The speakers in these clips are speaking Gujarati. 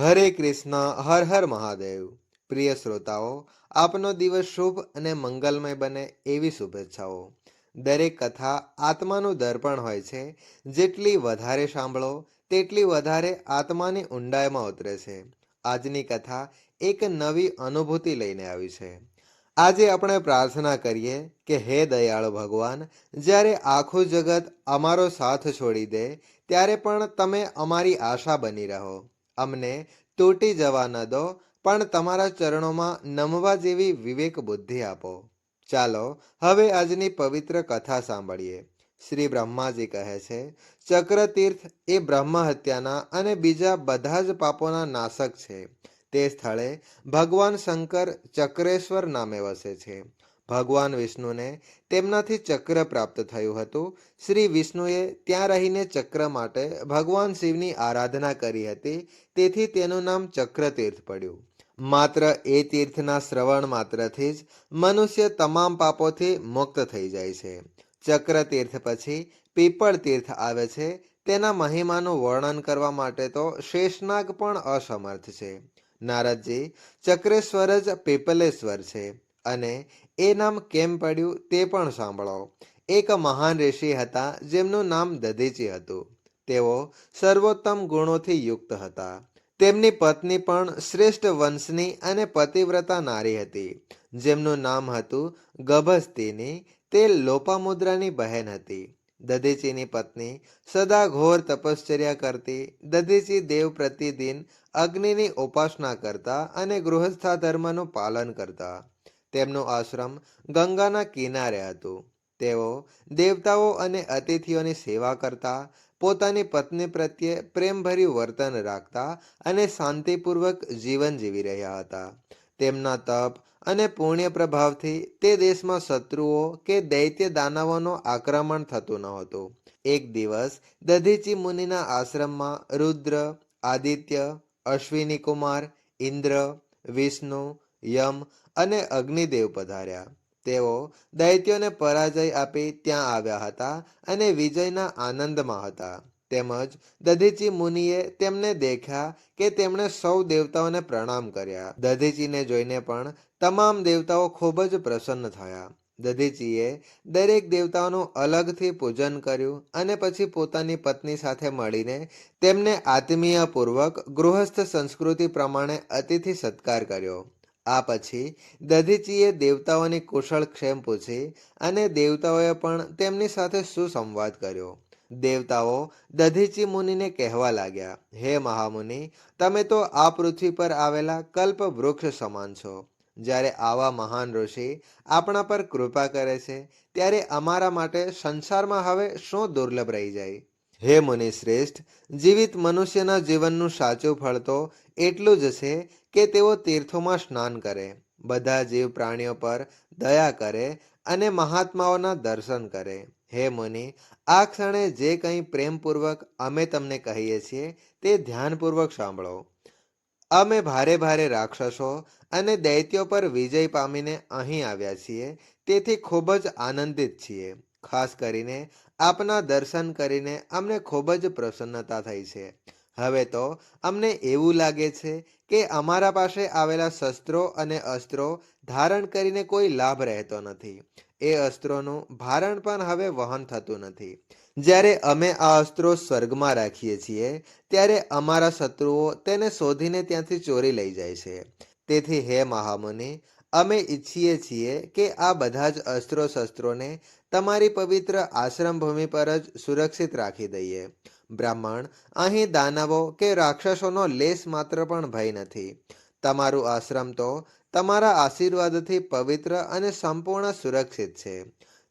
હરે કૃષ્ણ, હર હર મહાદેવ. પ્રિય શ્રોતાઓ, આપનો દિવસ શુભ અને મંગલમય બને એવી શુભેચ્છાઓ. દરેક કથા આત્માનું દર્પણ હોય છે. જેટલી વધારે સાંભળો, તેટલી વધારે આત્માની ઊંડાઈમાં ઉતરે છે. આજની કથા એક નવી અનુભૂતિ લઈને આવી છે. આજે આપણે પ્રાર્થના કરીએ કે હે દયાળુ ભગવાન, જ્યારે આખું જગત અમારો સાથ છોડી દે, ત્યારે પણ તમે અમારી આશા બની રહો. અમને તૂટી જવા ન દો, પણ તમારા ચરણોમાં નમવા જેવી વિવેક બુદ્ધિ આપો. ચાલો, હવે આજની પવિત્ર કથા સાંભળીએ. શ્રી બ્રહ્માજી કહે છે, ચક્રતીર્થ એ બ્રહ્મ હત્યાના અને બીજા બધા જ પાપોના નાશક છે. તે સ્થળે ભગવાન શંકર ચક્રેશ્વર નામે વસે છે. ભગવાન વિષ્ણુને તેમનાથી ચક્ર પ્રાપ્ત થયું હતું. શ્રી વિષ્ણુએ ત્યાં રહીને ચક્ર માટે ભગવાન શિવની આરાધના કરી હતી. તેથી તેનું નામ ચક્રતીર્થ પડ્યું. માત્ર એ તીર્થના શ્રવણ માત્રથી જ મનુષ્ય તમામ પાપોથી મુક્ત થઈ જાય છે. ચક્ર તીર્થ પછી પીપળ તીર્થ આવે છે. તેના મહિમાનું વર્ણન કરવા માટે તો શેષનાગ પણ અસમર્થ છે. નારદજી ચક્રેશ્વર જ પીપલેશ્વર છે અને એ નામ કેમ પડ્યું તે પણ સાંભળો. એક મહાન ઋષિ હતા, જેમનું નામ દધીચી હતું. તેઓ સર્વોત્તમ ગુણોથી યુક્ત હતા. તેમની પત્ની પણ શ્રેષ્ઠ વંશની અને પતિવ્રતા નારી હતી. જેમનું નામ હતું ગભસ્તીની, તે લોપામુદ્રાની બહેન હતી. દધીચીની પત્ની સદા ઘોર તપશ્ચર્યા કરતી, દધીચી દેવ પ્રતિદિન અગ્નિની ઉપાસના કરતા અને ગૃહસ્થા ધર્મનું પાલન કરતા. તેમનું આશ્રમ ગંગાના કિનારે હતો. તેઓ દેવતાઓ અને અતિથિઓની સેવા કરતા, પોતાની પત્ની પ્રત્યે પ્રેમભર્યું વર્તન રાખતા અને શાંતિપૂર્વક જીવન જીવી રહ્યા હતા. તેમના તપ અને પુણ્ય પ્રભાવથી તે દેશમાં શત્રુઓ કે દૈત્ય દાનવોનો આક્રમણ થતું નહોતું એક દિવસ દધીચી મુનિના આશ્રમમાં રુદ્ર, આદિત્ય, અશ્વિની કુમાર, ઇન્દ્ર, વિષ્ણુ, યમ અને અગ્નિદેવ પધાર્યા. તેઓ દૈત્યોને પરાજય આપી ત્યાં આવ્યા હતા અને વિજયના આનંદમાં હતા. તેમજ દધીચી મુનિએ તેમને દેખ્યા કે તેમણે સૌ દેવતાઓને પ્રણામ કર્યા. દધીચીને જોઈને પણ તમામ દેવતાઓ ખૂબ જ પ્રસન્ન થયા. દધીચીએ દરેક દેવતાઓનું અલગથી પૂજન કર્યું અને પછી પોતાની પત્ની સાથે મળીને તેમને આત્મીયપૂર્વક ગૃહસ્થ સંસ્કૃતિ પ્રમાણે અતિથિ સત્કાર કર્યો. આ પછી દધીચીએ દેવતાઓની કુશળ ક્ષેમ પૂછી અને દેવતાઓએ પણ તેમની સાથે સુસંવાદ કર્યો? દેવતાઓ દધીચી મુનિને કહેવા લાગ્યા, હે મહામુનિ, તમે તો આ પૃથ્વી પર આવેલા કલ્પ વૃક્ષ સમાન છો. જ્યારે આવા મહાન ઋષિ આપણા પર કૃપા કરે છે, ત્યારે અમારા માટે સંસારમાં હવે શું દુર્લભ રહી જાય? હે મુનિ શ્રેષ્ઠ, જીવિત મનુષ્યના જીવનનું સાચું ફળ તો એટલું જ છે કે તેઓ તીર્થોમાં સ્નાન કરે, બધા જીવ પ્રાણીઓ પર દયા કરે અને મહાત્માઓના દર્શન કરે. હે મુનિ, આ ક્ષણે જે કંઈ પ્રેમપૂર્વક અમે તમને કહીએ છીએ તે ધ્યાનપૂર્વક સાંભળો. અમે ભારે ભારે રાક્ષસો અને દૈત્યો પર વિજય પામીને અહીં આવ્યા છીએ, તેથી ખૂબ જ આનંદિત છીએ. ખાસ કરીને આપના દર્શન કરીને અમને ખૂબ જ પ્રસન્નતા થઈ છે. હવે તો અમને એવું લાગે છે કે અમારા પાસે આવેલા શસ્ત્રો અને અસ્ત્રો ધારણ કરીને કોઈ લાભ રહેતો નથી. એ અસ્ત્રોનું ભારણ પણ હવે વહન થતું નથી. જ્યારે અમે આ અસ્ત્રો સ્વર્ગમાં રાખીએ છીએ, ત્યારે અમારા શત્રુઓ તેને શોધીને ત્યાંથી ચોરી લઈ જાય છે. તેથી હે મહામુનિ, અમે ઈચ્છીએ છીએ કે આ બધા જ અસ્ત્રો શસ્ત્રોને તમારી પવિત્ર આશ્રમ ભૂમિ પર જ સુરક્ષિત રાખી દઈએ. બ્રાહ્મણ, અહીં દાનવો કે રાક્ષસોનો લેશ માત્ર પણ ભય નથી. તમારું આશ્રમ તો તમારા આશીર્વાદથી પવિત્ર અને સંપૂર્ણ સુરક્ષિત છે.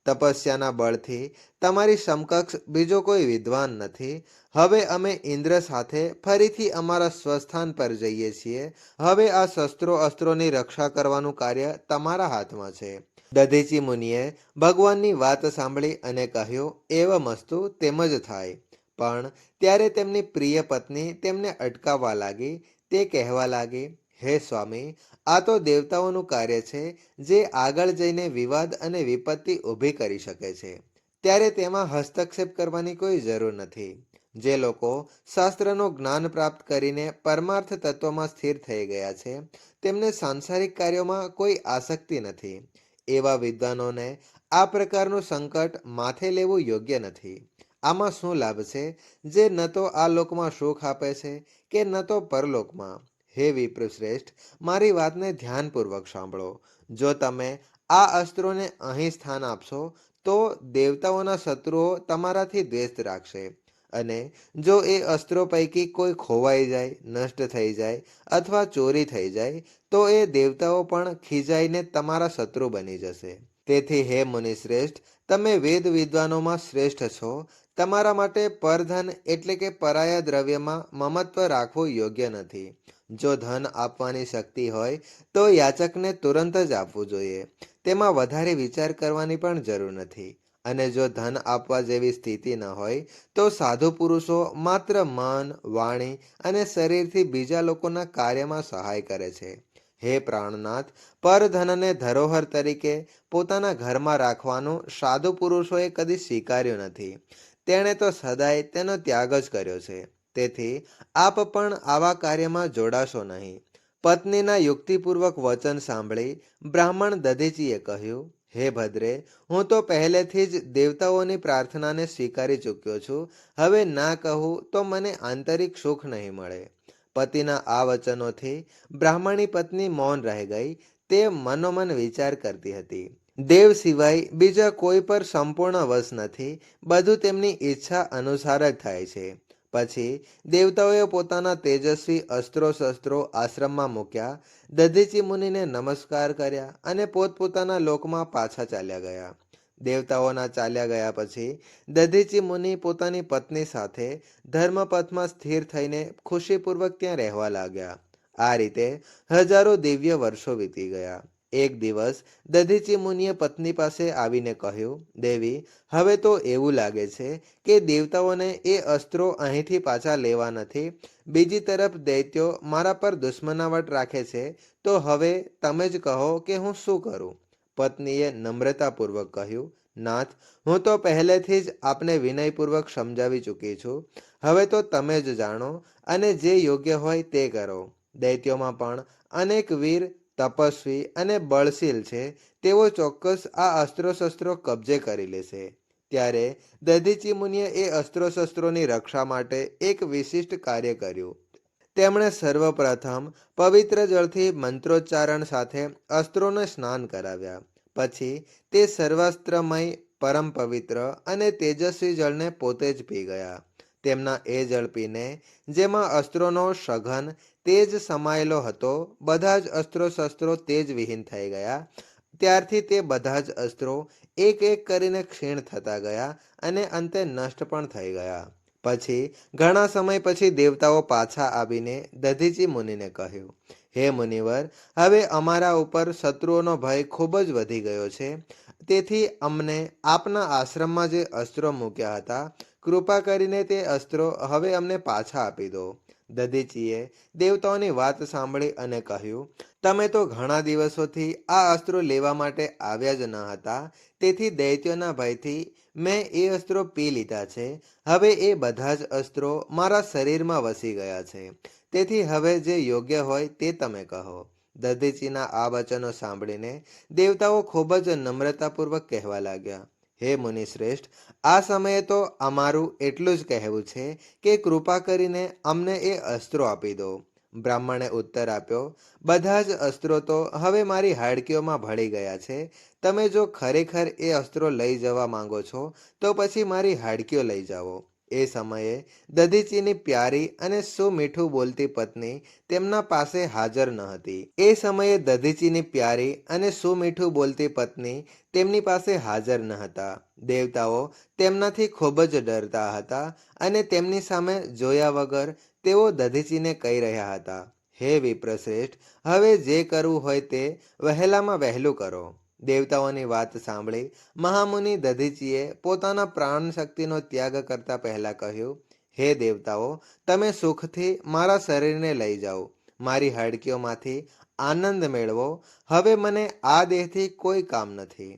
તપસ્યાના બળથી તમારી સમકક્ષ બીજો કોઈ વિદ્વાન નથી. હવે અમે ઇન્દ્ર સાથે ફરીથી અમારા સ્વસ્થાન પર જઈએ છીએ. હવે આ શસ્ત્રો અસ્ત્રોની રક્ષા કરવાનું કાર્ય તમારા હાથમાં છે. દધીચી મુનિએ ભગવાનની વાત સાંભળી અને કહ્યું એવ મસ્તુ તેમ જ થાય. પણ ત્યારે તેમની પ્રિય પત્ની તેમને અટકાવવા લાગી, તે કહેવા લાગી, હે સ્વામી, આ તો દેવતાઓનું કાર્ય છે જે આગળ જઈને વિવાદ અને વિપત્તિ ઊભી કરી શકે છે. ત્યારે તેમાં હસ્તક્ષેપ કરવાની કોઈ જરૂર નથી. જે લોકો શાસ્ત્રનું જ્ઞાન પ્રાપ્ત કરીને પરમાર્થ તત્વમાં સ્થિર થઈ ગયા છે, તેમને સાંસારિક કાર્યોમાં કોઈ આસક્તિ નથી. એવા વિદ્વાનોને આ પ્રકારનું સંકટ માથે લેવું યોગ્ય નથી. આમાં શું લાભ છે? જે ન તો આ લોકમાં સુખ આપે છે કે ન તો પરલોકમાં. હે વિપ્રશ્રેષ્ઠ મારી વાતને ધ્યાનપૂર્વક સાંભળો. જો તમે આ અસ્ત્રોને અહીં સ્થાન આપશો, તો દેવતાઓના શત્રુઓ તમારાથી દ્વેષ રાખશે. અને જો એ અસ્ત્રો પૈકી કોઈ ખોવાઈ જાય, નષ્ટ થઈ જાય અથવા ચોરી થઈ જાય, તો એ દેવતાઓ પણ ખીજાઈને તમારા શત્રુ બની જશે. તેથી હે મુનિશ્રેષ્ઠ તમે વેદ વિદ્વાનોમાં શ્રેષ્ઠ છો. તમારા માટે પરધન એટલે કે પરાયા દ્રવ્યમાં મમત્વ રાખવું યોગ્ય નથી. જો ધન આપવાની શક્તિ હોય, તો યાચકને તુરંત જ આપવું જોઈએ. તેમાં વધારે વિચાર કરવાની પણ જરૂર નથી. અને જો ધન આપવા જેવી સ્થિતિ ન હોય, તો સાધુ પુરુષો માત્ર મન, વાણી અને શરીરથી બીજા લોકોના કાર્યમાં સહાય કરે છે. હે પ્રાણનાથ, પરધનને ધરોહર તરીકે પોતાના ઘરમાં રાખવાનું સાધુ પુરુષોએ કદી સ્વીકાર્યું નથી. તેણે તો સદાય તેનો ત્યાગ જ કર્યો છે. તેથી આપ પણ આવા કાર્યમાં જોડાશો નહીં. પત્નીના યુક્તિપૂર્વક વચન સાંભળી બ્રાહ્મણ દધીચીએ કહ્યું, હે ભદ્રે, હું તો પહેલેથી જ દેવતાઓની પ્રાર્થનાને સ્વીકારી ચૂક્યો છું. હવે ના કહું તો મને આંતરિક સુખ નહીં મળે. પતિના આ વચનોથી બ્રાહ્મણી પત્ની મૌન રહી ગઈ. તે મનોમન વિચાર કરતી હતી. દેવ સિવાય બીજા કોઈ પર સંપૂર્ણ વશ નથી. બધું તેમની ઈચ્છા અનુસાર જ થાય છે. પછી દેવતાઓએ પોતાના તેજસ્વી અસ્ત્રો શસ્ત્રો આશ્રમમાં મૂક્યા. દધીચી મુનિને નમસ્કાર કર્યા અને પોતપોતાના લોકમાં પાછા ચાલ્યા ગયા. દેવતાઓના ચાલ્યા ગયા પછી દધીચી મુનિ પોતાની પત્ની સાથે ધર્મપથમાં સ્થિર થઈને ખુશીપૂર્વક ત્યાં રહેવા લાગ્યા. આ રીતે હજારો દિવ્ય વર્ષો વીતી ગયા. એક દિવસ દધીચી મુનિએ પત્ની પાસે આવીને કહ્યું, દેવી, હવે તો એવું લાગે છે કે દેવતાઓને એ અસ્ત્રો અહીંથી પાછા લેવા નથી. બીજી તરફ દૈત્યો મારા પર દુશ્મનાવટ રાખે છે, તો હવે તમે જ કહો કે હું શું કરું. પત્નીએ નમ્રતાપૂર્વક કહ્યું, નાથ, હું તો પહેલેથી જ આપને વિનયપૂર્વક સમજાવી ચૂકી છું. હવે તો તમે જ જાણો અને જે યોગ્ય હોય તે કરો. દૈત્યોમાં પણ અનેક વીર, તપસ્વી અને બળશીલ છે. તેઓ ચોક્કસ આ અસ્ત્રો શસ્ત્રો કબજે કરી લેશે. ત્યારે દધીચી મુનિએ એ અસ્ત્રો શસ્ત્રોની રક્ષા માટે એક વિશિષ્ટ કાર્ય કર્યું. તેમણે સર્વપ્રથમ પવિત્ર જળથી મંત્રોચ્ચારણ સાથે અસ્ત્રોને સ્નાન કરાવ્યા. પછી તે સર્વાસ્ત્રમય, પરમ પવિત્ર અને તેજસ્વી જળને પોતે જ પી ગયા. તેમના એ જળ પીને, જેમાં અસ્ત્રોનો સઘન તેજ સમાયેલો હતો, બધા જ અસ્ત્રો શસ્ત્રો તેજ વિહીન થઈ ગયા. ત્યારથી તે બધા જ અસ્ત્રો એક એક કરીને ક્ષીણ થતા ગયા અને અંતે નષ્ટ પણ થઈ ગયા. પછી, ઘણા સમય પછી દેવતાઓ પાછા આવીને દધીજી મુનિને કહ્યું, હે મુનિવર, હવે અમારા ઉપર શત્રુઓનો ભય ખૂબ જ વધી ગયો છે. તેથી અમને આપના આશ્રમમાં જે અસ્ત્રો મૂક્યા હતા, કૃપા કરીને તે અસ્ત્રો હવે અમને પાછા આપી દો. દધીચીએ દેવતાઓની વાત સાંભળી અને કહ્યું, તમે તો ઘણા દિવસોથી આ અસ્ત્રો લેવા માટે આવ્યા જ ન હતા. તેથી દૈત્યોના ભયથી મેં એ અસ્ત્રો પી લીધા છે. હવે એ બધા જ અસ્ત્રો મારા શરીરમાં વસી ગયા છે. તેથી હવે જે યોગ્ય હોય તે તમે કહો. દધીચીના આ વચનો સાંભળીને દેવતાઓ ખૂબ જ નમ્રતાપૂર્વક કહેવા લાગ્યા. હે મુનિશ્રેષ્ઠ, આ સમયે તો અમારું એટલું જ કહેવું છે કે કૃપા કરીને અમને એ અસ્ત્રો આપી દો. બ્રાહ્મણે ઉત્તર આપ્યો, બધા જ અસ્ત્રો તો હવે મારી હાડકીઓમાં ભળી ગયા છે. તમે જો ખરેખર એ અસ્ત્રો લઈ જવા માંગો છો, તો પછી મારી હાડકીઓ લઈ જાઓ. એ સમયે દધીચીની પ્યારી અને સુમીઠું બોલતી પત્ની તેમના પાસે હાજર ન હતી. એ સમયે દધીચીની પ્યારી અને સુમીઠું બોલતી પત્ની તેમની પાસે હાજર ન હતા. દેવતાઓ તેમનાથી ખૂબ જ ડરતા હતા અને તેમની સામે જોયા વગર તેઓ દધીચીને કહી રહ્યા હતા, હે વિપ્રશ્રેષ્ઠ, હવે જે કરવું હોય તે વહેલામાં વહેલું કરો. દેવતાઓની વાત સાંભળી મહામુનિ દધીચીએ પોતાના પ્રાણ શક્તિનો ત્યાગ કરતા પહેલા કહ્યું, હે દેવતાઓ, તમે સુખથી મારા શરીરને લઈ જાઓ, મારી હાડકીઓમાંથી આનંદ મેળવો, હવે મને આ દેહથી કોઈ કામ નથી.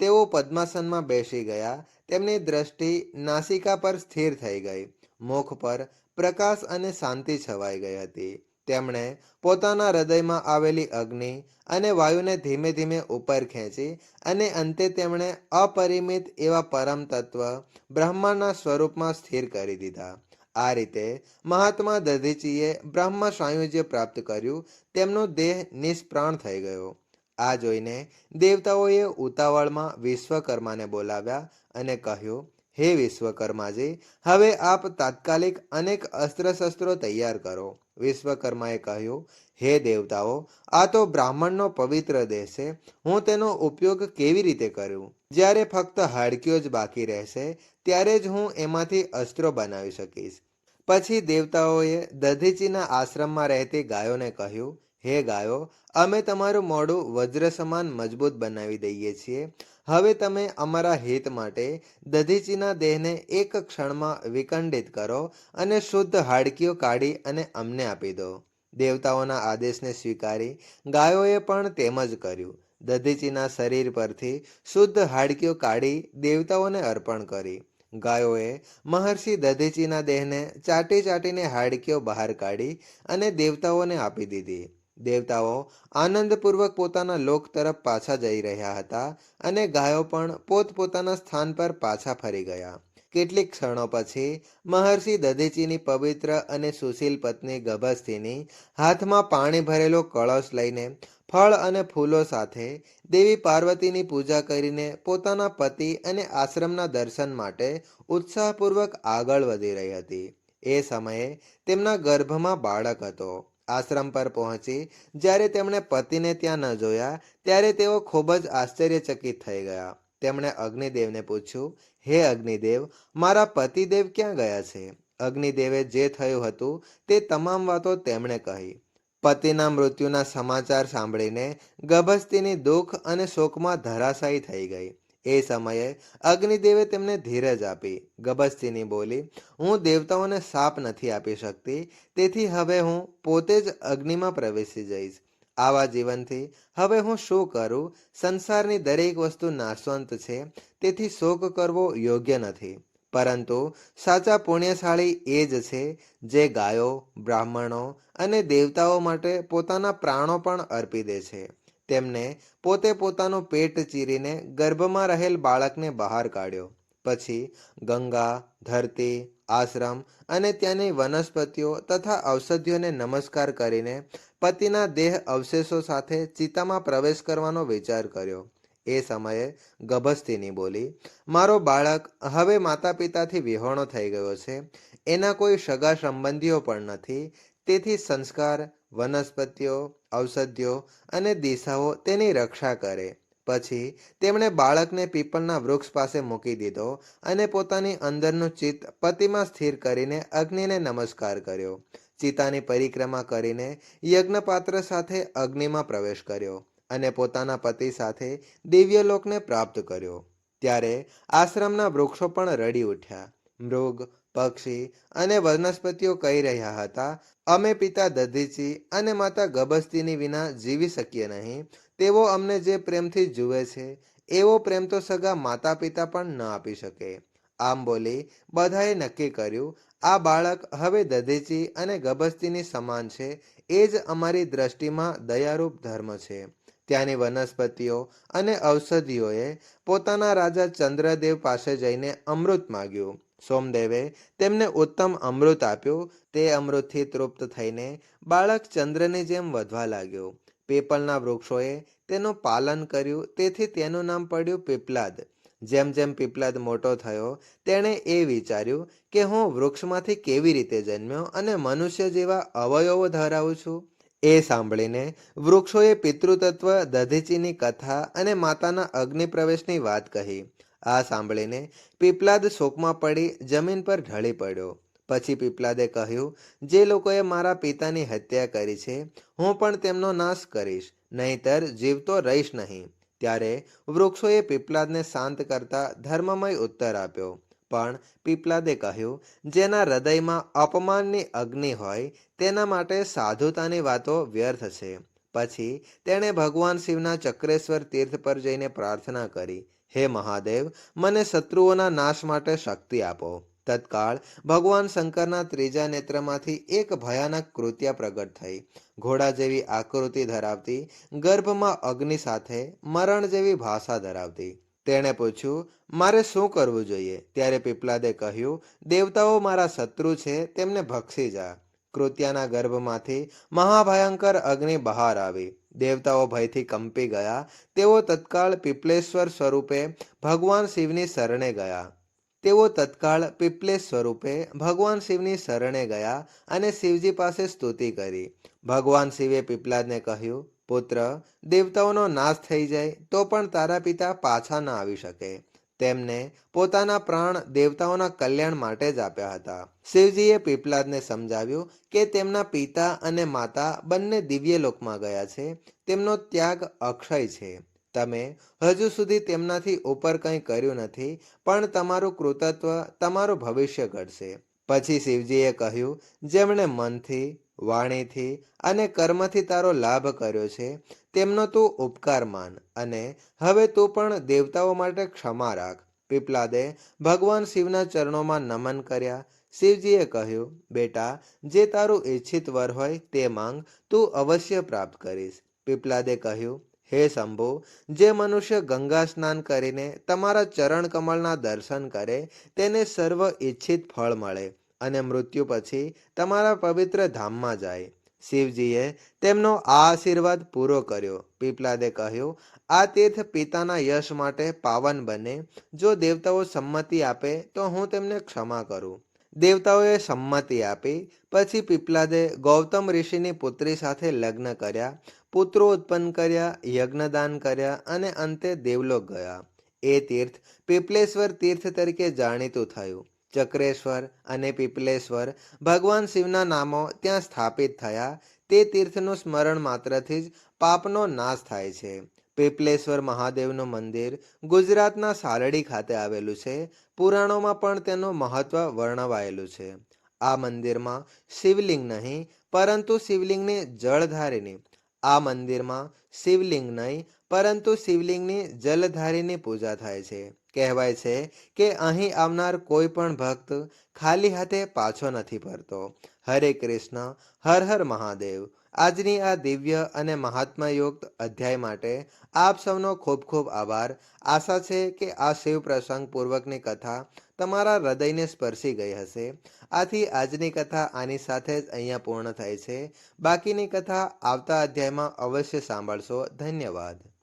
તેઓ પદ્માસનમાં બેસી ગયા, તેમની દ્રષ્ટિ નાસિકા પર સ્થિર થઈ ગઈ, મુખ પર પ્રકાશ અને શાંતિ છવાઈ ગઈ હતી. તેમણે પોતાના હૃદયમાં આવેલી અગ્નિ અને વાયુને ધીમે ધીમે ઉપર ખેંચી અને અંતે તેમણે અપરિમિત એવા પરમ તત્વ બ્રહ્માના સ્વરૂપમાં સ્થિર કરી દીધા. આ રીતે મહાત્મા દધીચીએ બ્રહ્મ સાયુજ્ય પ્રાપ્ત કર્યું, તેમનો દેહ નિષ્પ્રાણ થઈ ગયો. આ જોઈને દેવતાઓએ ઉતાવળમાં વિશ્વકર્માને બોલાવ્યા અને કહ્યું હે વિશ્વકર્માજી હવે આપ તાત્કાલિક અનેક અસ્ત્ર શસ્ત્રો તૈયાર કરો. વિશ્વકર્માએ કહ્યું, હે દેવતાઓ, આ તો બ્રાહ્મણનો પવિત્ર દેહ છે. હું તેનો ઉપયોગ કેવી રીતે કરું? જ્યારે ફક્ત હાડકીઓ જ બાકી રહેશે, ત્યારે જ હું એમાંથી અસ્ત્રો બનાવી શકીશ. પછી દેવતાઓએ દધીચીના આશ્રમમાં રહેતી ગાયોને કહ્યું, હે ગાયો, અમે તમારું મોઢું વજ્ર સમાન મજબૂત બનાવી દઈએ છીએ. હવે તમે અમારા હિત માટે દધીચીના દેહને એક ક્ષણમાં વિખંડિત કરો અને શુદ્ધ હાડકીઓ કાઢી અને અમને આપી દો. દેવતાઓના આદેશને સ્વીકારી ગાયોએ પણ તેમ જ કર્યું. દધીચીના શરીર પરથી શુદ્ધ હાડકીઓ કાઢી દેવતાઓને અર્પણ કરી. ગાયોએ મહર્ષિ દધીચીના દેહને ચાટી ચાટીને હાડકીઓ બહાર કાઢી અને દેવતાઓને આપી દીધી. દેવતાઓ આનંદપૂર્વક પોતાના લોક તરફ પાછા જઈ રહ્યા હતા અને ગાયો પણ પોતપોતાના સ્થાન પર પાછા ફરી ગયા. કેટલીક ક્ષણો પછી મહર્ષિ દધીચીની પવિત્ર અને સુશીલ પત્ની ગભસ્થિની હાથમાં પાણી ભરેલો કળશ લઈને ફળ અને ફૂલો સાથે દેવી પાર્વતીની પૂજા કરીને પોતાના પતિ અને આશ્રમના દર્શન માટે ઉત્સાહપૂર્વક આગળ વધી રહી હતી. એ સમયે તેમના ગર્ભમાં બાળક હતો. આશ્રમ પર પહોંચી, જ્યારે તેમણે પતિને ત્યાં ન જોયા, ત્યારે તેઓ ખૂબ જ આશ્ચર્યચકિત થઈ ગયા. તેમણે અગ્નિદેવને પૂછ્યું, હે અગ્નિદેવ, મારા પતિદેવ ક્યાં ગયા છે? અગ્નિદેવે જે થયું હતું તે તમામ વાતો તેમણે કહી. પતિના મૃત્યુના સમાચાર સાંભળીને ગભસ્તીની દુઃખ અને શોકમાં ધરાશાયી થઈ ગઈ. એ સમયે અગ્નિદેવે તેમને ધીરજ આપી ગભસ્તીની બોલી, હું દેવતાઓને સાપ નથી આપી શકતી, તેથી હવે હું પોતે જ અગ્નિમાં પ્રવેશી જઈશ. આવા જીવનથી હવે હું શું કરું? સંસારની દરેક વસ્તુ નાશવંત છે, તેથી શોક કરવો યોગ્ય નથી. પરંતુ સાચા પુણ્યશાળી એ જ છે, જે ગાયો, બ્રાહ્મણો અને દેવતાઓ માટે પોતાના પ્રાણો પણ અર્પી દે છે. તેમને પોતે પોતાનું પેટ ચીરીને ગર્ભમાં રહેલ બાળકને બહાર કાઢ્યો. પછી ગંગા, ધરતી, આશ્રમ અને ત્યાંની વનસ્પતિઓ તથા ઔષધિઓને નમસ્કાર કરીને પતિના દેહ અવશેષો સાથે ચિતામાં પ્રવેશ કરવાનો વિચાર કર્યો. એ સમયે ગભસ્તીની બોલી, મારો બાળક હવે માતા પિતાથી વિહોણો થઈ ગયો છે. એના કોઈ સગા સંબંધીઓ પણ નથી. તેથી સંસ્કાર વનસ્પતિઓ, ઔષધિઓ અને દિશાઓ તેની રક્ષા કરે. પછી તેમણે બાળકને પીપળના વૃક્ષ પાસે મૂકી દીધો અને પોતાની અંદરનું ચિત્ત પતિમાં સ્થિર કરીને અગ્નિને નમસ્કાર કર્યો. ચિતાની પરિક્રમા કરીને યજ્ઞપાત્ર સાથે અગ્નિમાં પ્રવેશ કર્યો અને પોતાના પતિ સાથે દિવ્યલોકને પ્રાપ્ત કર્યો. ત્યારે આશ્રમના વૃક્ષો પણ રડી ઉઠ્યા. મૃગ પક્ષી અને વનસ્પતિઓ કહી રહ્યા હતા, અમે પિતા દધીચી અને માતા ગબસ્તીની વિના જીવી શકીએ નહીં. તેઓ અમને જે પ્રેમથી જુએ છે, એવો પ્રેમ તો સગા માતા પિતા પણ ન આપી શકે. આમ બોલી બધાએ નક્કી કર્યું, આ બાળક હવે દધીચી અને ગબસ્તીની સમાન છે, એ જ અમારી દ્રષ્ટિમાં દયારૂપ ધર્મ છે. ત્યાંની વનસ્પતિઓ અને ઔષધિઓએ પોતાના રાજા ચંદ્રદેવ પાસે જઈને અમૃત માગ્યું. સોમદેવે તેમને ઉત્તમ અમૃત આપ્યું. તે અમૃતથી તૃપ્ત થઈને બાળક ચંદ્રની જેમ વધવા લાગ્યો. પીપળના વૃક્ષોએ તેનું પાલન કર્યું. તેથી તેનું નામ પડ્યું પીપલાદ. જેમ જેમ પીપલાદ મોટો થયો, તેણે એ વિચાર્યું કે હું વૃક્ષમાંથી કેવી રીતે જન્મ્યો અને મનુષ્ય જેવા અવયવો ધરાવું છું. એ સાંભળીને વૃક્ષોએ પિતૃતત્વ, દધીચીની કથા અને માતાના અગ્નિ પ્રવેશની વાત કહી. આ સાંભળીને પીપલાદ શોકમાં પડી જમીન પર ઢળી પડ્યો. પછી પીપલાદે કહ્યું, જે લોકોએ મારા પિતાની હત્યા કરી છે, હું પણ તેમનો નાશ કરીશ, નહીતર જીવતો રહીશ નહીં. ત્યારે વૃક્ષોએ પીપલાદને શાંત કરતા ધર્મમય ઉત્તર આપ્યો. પણ પીપલાદે કહ્યું, જેના હૃદયમાં અપમાનની અગ્નિ હોય, તેના માટે સાધુતાની વાતો વ્યર્થ છે. પછી તેણે ભગવાન શિવના ચક્રેશ્વર તીર્થ પર જઈને પ્રાર્થના કરી. હે મહાદેવ, મને શત્રુઓના નાશ માટે શક્તિ આપો. તત્કાળ ભગવાન શંકરના ત્રીજા નેત્રમાંથી એક ભયાનક કૃત્ય પ્રગટ થઈ. ઘોડા જેવી આકૃતિ ધરાવતી, ગર્ભમાં અગ્નિ સાથે મરણ જેવી ભાષા ધરાવતી. તેણે પૂછ્યું, મારે શું કરવું જોઈએ? ત્યારે પીપલાદે કહ્યું, દેવતાઓ મારા શત્રુ છે, તેમને ભક્ષી જા. કૃત્યાના ગર્ભમાંથી મહાભયંકર અગ્નિ બહાર આવી. દેવતાઓ ભયથી કંપી ગયા. તેઓ તત્કાળ પીપલેશ્વર સ્વરૂપે ભગવાન શિવની શરણે ગયા. તેઓ તત્કાળ પીપલેશ સ્વરૂપે ભગવાન શિવની શરણે ગયા અને શિવજી પાસે સ્તુતિ કરી. ભગવાન શિવે પીપલાદને કહ્યું, પુત્ર, દેવતાઓનો નાશ થઈ જાય તો પણ તારા પિતા પાછા ન આવી શકે. તેમને પોતાના પ્રાણ દેવતાઓના કલ્યાણ માટે જ આપ્યા હતા. શિવજીએ પીપલાદને સમજાવ્યું કે તેમના પિતા અને માતા બંને દિવ્ય લોકમાં ગયા છે. તેમનો ત્યાગ અક્ષય છે. તમે હજુ સુધી તેમનાથી ઉપર કંઈ કર્યું નથી, પણ તમારું કૃતત્વ, તમારું ભવિષ્ય ઘડશે. પછી શિવજીએ કહ્યું, જેમણે મનથી વાણીથી અને કર્મથી તારો લાભ કર્યો છે. તેમનો તું ઉપકાર માન અને હવે તું પણ દેવતાઓ માટે ક્ષમા રાખ. પીપલાદે ભગવાન શિવના ચરણોમાં નમન કર્યા. શિવજીએ કહ્યું, બેટા, જે તારું ઈચ્છિત વર હોય તે માંગ તું અવશ્ય પ્રાપ્ત કરીશ. પીપલાદે કહ્યું, હે શંભુ, જે મનુષ્ય ગંગા સ્નાન કરીને તમારા ચરણ કમળના દર્શન કરે, તેને સર્વ ઈચ્છિત ફળ મળે. અને મૃત્યુ પછી તમારા પવિત્ર ધામમાં જાય. શિવજીએ તેમનો આ આશીર્વાદ પૂરો કર્યો. પીપલાદે કહ્યું, આ તીર્થ પિતાના યશ માટે પાવન બને. જો દેવતાઓ સંમતિ આપે, તો હું તેમને ક્ષમા કરું. દેવતાઓએ સંમતિ આપી. પછી પીપલાદે ગૌતમ ઋષિની પુત્રી સાથે લગ્ન કર્યા. પુત્રો ઉત્પન્ન કર્યા, યજ્ઞદાન કર્યા અને અંતે દેવલોક ગયા. એ તીર્થ પીપલેશ્વર તીર્થ તરીકે જાણીતું થયું. ચક્રેશ્વર અને પીપલેશ્વર ભગવાન શિવના નામો ત્યાં સ્થાપિત થયા. તે તીર્થનું સ્મરણ માત્રથી જ પાપનો નાશ થાય છે. પીપલેશ્વર મહાદેવનું મંદિર ગુજરાતના સાલડી ખાતે આવેલું છે. પુરાણોમાં પણ તેનું મહત્વ વર્ણવાયેલું છે. આ મંદિરમાં શિવલિંગ નહીં, પરંતુ શિવલિંગની જળધારીની આ મંદિરમાં શિવલિંગ નહીં, પરંતુ શિવલિંગની જલધારીની પૂજા થાય છે. કહેવાય છે કે અહીં આવનાર કોઈ પણ ભક્ત ખાલી હાથે પાછો નથી ફરતો. હરે કૃષ્ણ, હર હર મહાદેવ. આજની આ દિવ્ય અને મહાત્માયુક્ત અધ્યાય માટે આપ સૌનો ખૂબ ખૂબ આભાર. આશા છે કે આ શિવ પ્રસંગ પૂર્વકની કથા તમારા હૃદયને સ્પર્શી ગઈ હશે. આથી આજની કથા આની સાથે જ અહીંયા પૂર્ણ થાય છે. બાકીની કથા આવતા અધ્યાયમાં અવશ્ય સાંભળશો. ધન્યવાદ.